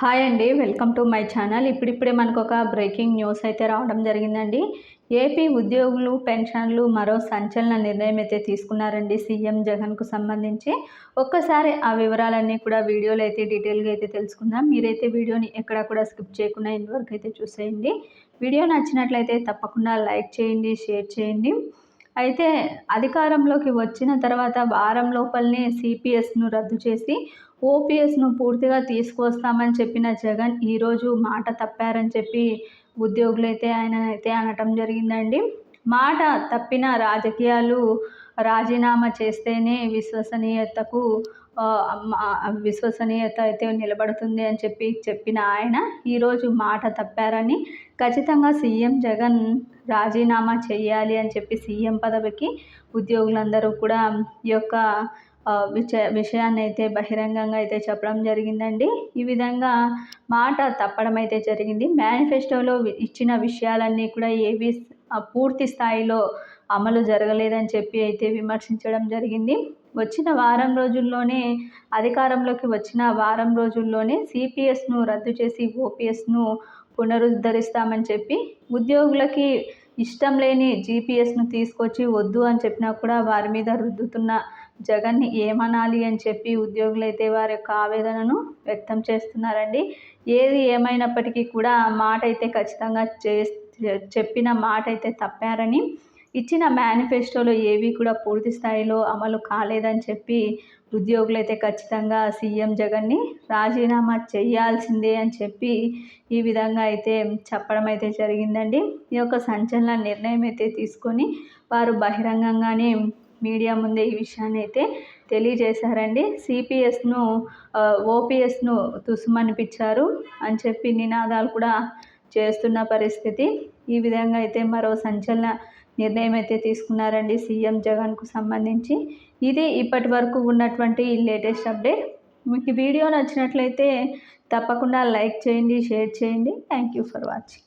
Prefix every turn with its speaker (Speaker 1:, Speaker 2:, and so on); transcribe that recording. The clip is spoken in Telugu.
Speaker 1: హాయ్ అండి వెల్కమ్ టు మై ఛానల్ ఇప్పుడిప్పుడే మనకు ఒక బ్రేకింగ్ న్యూస్ అయితే రావడం జరిగిందండి. ఏపీ ఉద్యోగులు పెన్షన్లు మరో సంచలన నిర్ణయం అయితే తీసుకున్నారండి సీఎం జగన్కు సంబంధించి. ఒక్కసారి ఆ వివరాలన్నీ కూడా వీడియోలో అయితే డీటెయిల్గా అయితే తెలుసుకుందాం. మీరైతే వీడియోని ఎక్కడా కూడా స్కిప్ చేయకుండా ఇంతవరకు అయితే చూసేయండి. వీడియో నచ్చినట్లయితే తప్పకుండా లైక్ చేయండి షేర్ చేయండి. అయితే అధికారంలోకి వచ్చిన తర్వాత వారం లోపలనే సిపిఎస్ను రద్దు చేసి ఓపీఎస్ను పూర్తిగా తీసుకొస్తామని చెప్పిన జగన్ ఈరోజు మాట తప్పారని చెప్పి ఉద్యోగులైతే ఆయన అయితే అనటం జరిగిందండి. మాట తప్పిన రాజకీయాలు రాజీనామా చేస్తేనే విశ్వసనీయతకు విశ్వసనీయత అయితే నిలబడుతుంది అని చెప్పి చెప్పిన ఆయన ఈరోజు మాట తప్పారని ఖచ్చితంగా సీఎం జగన్ రాజీనామా చేయాలి అని చెప్పి సీఎం పదవికి ఉద్యోగులందరూ కూడా ఈ యొక్క విషయ విషయాన్ని అయితే బహిరంగంగా అయితే చెప్పడం జరిగిందండి. ఈ విధంగా మాట తప్పడం అయితే జరిగింది. మేనిఫెస్టోలో ఇచ్చిన విషయాలన్నీ కూడా ఏవి పూర్తి స్థాయిలో అమలు జరగలేదని చెప్పి అయితే విమర్శించడం జరిగింది. వచ్చిన వారం రోజుల్లోనే అధికారంలోకి వచ్చిన వారం రోజుల్లోనే సిపిఎస్ను రద్దు చేసి ఓపీఎస్ను పునరుద్ధరిస్తామని చెప్పి ఉద్యోగులకి ఇష్టం లేని జీపీఎస్ను తీసుకొచ్చి వద్దు అని చెప్పినా కూడా వారి మీద రుద్దుతున్న జగన్ని ఏమనాలి అని చెప్పి ఉద్యోగులైతే వారి యొక్క ఆవేదనను వ్యక్తం చేస్తున్నారండి. ఏది ఏమైనప్పటికీ కూడా మాట అయితే ఖచ్చితంగా చే చెప్పిన మాట అయితే తప్పారని ఇచ్చిన మేనిఫెస్టోలో ఏవి కూడా పూర్తి స్థాయిలో అమలు కాలేదని చెప్పి ఉద్యోగులైతే ఖచ్చితంగా సీఎం జగన్ని రాజీనామా చేయాల్సిందే అని చెప్పి ఈ విధంగా అయితే చెప్పడం అయితే జరిగిందండి. ఈ యొక్క సంచలన నిర్ణయం అయితే తీసుకొని వారు బహిరంగంగానే మీడియా ముందే ఈ విషయాన్ని అయితే తెలియజేశారండి. సిపిఎస్ను ఓపీఎస్ను తుసుమనిపించారు అని చెప్పి నినాదాలు కూడా చేస్తున్న పరిస్థితి. ఈ విధంగా అయితే మరో సంచలన నిర్ణయం అయితే తీసుకున్నారండి సీఎం జగన్కు సంబంధించి. ఇది ఇప్పటి వరకు ఉన్నటువంటి లేటెస్ట్ అప్డేట్. మీకు వీడియో నచ్చినట్లయితే తప్పకుండా లైక్ చేయండి షేర్ చేయండి. Thank you for watching.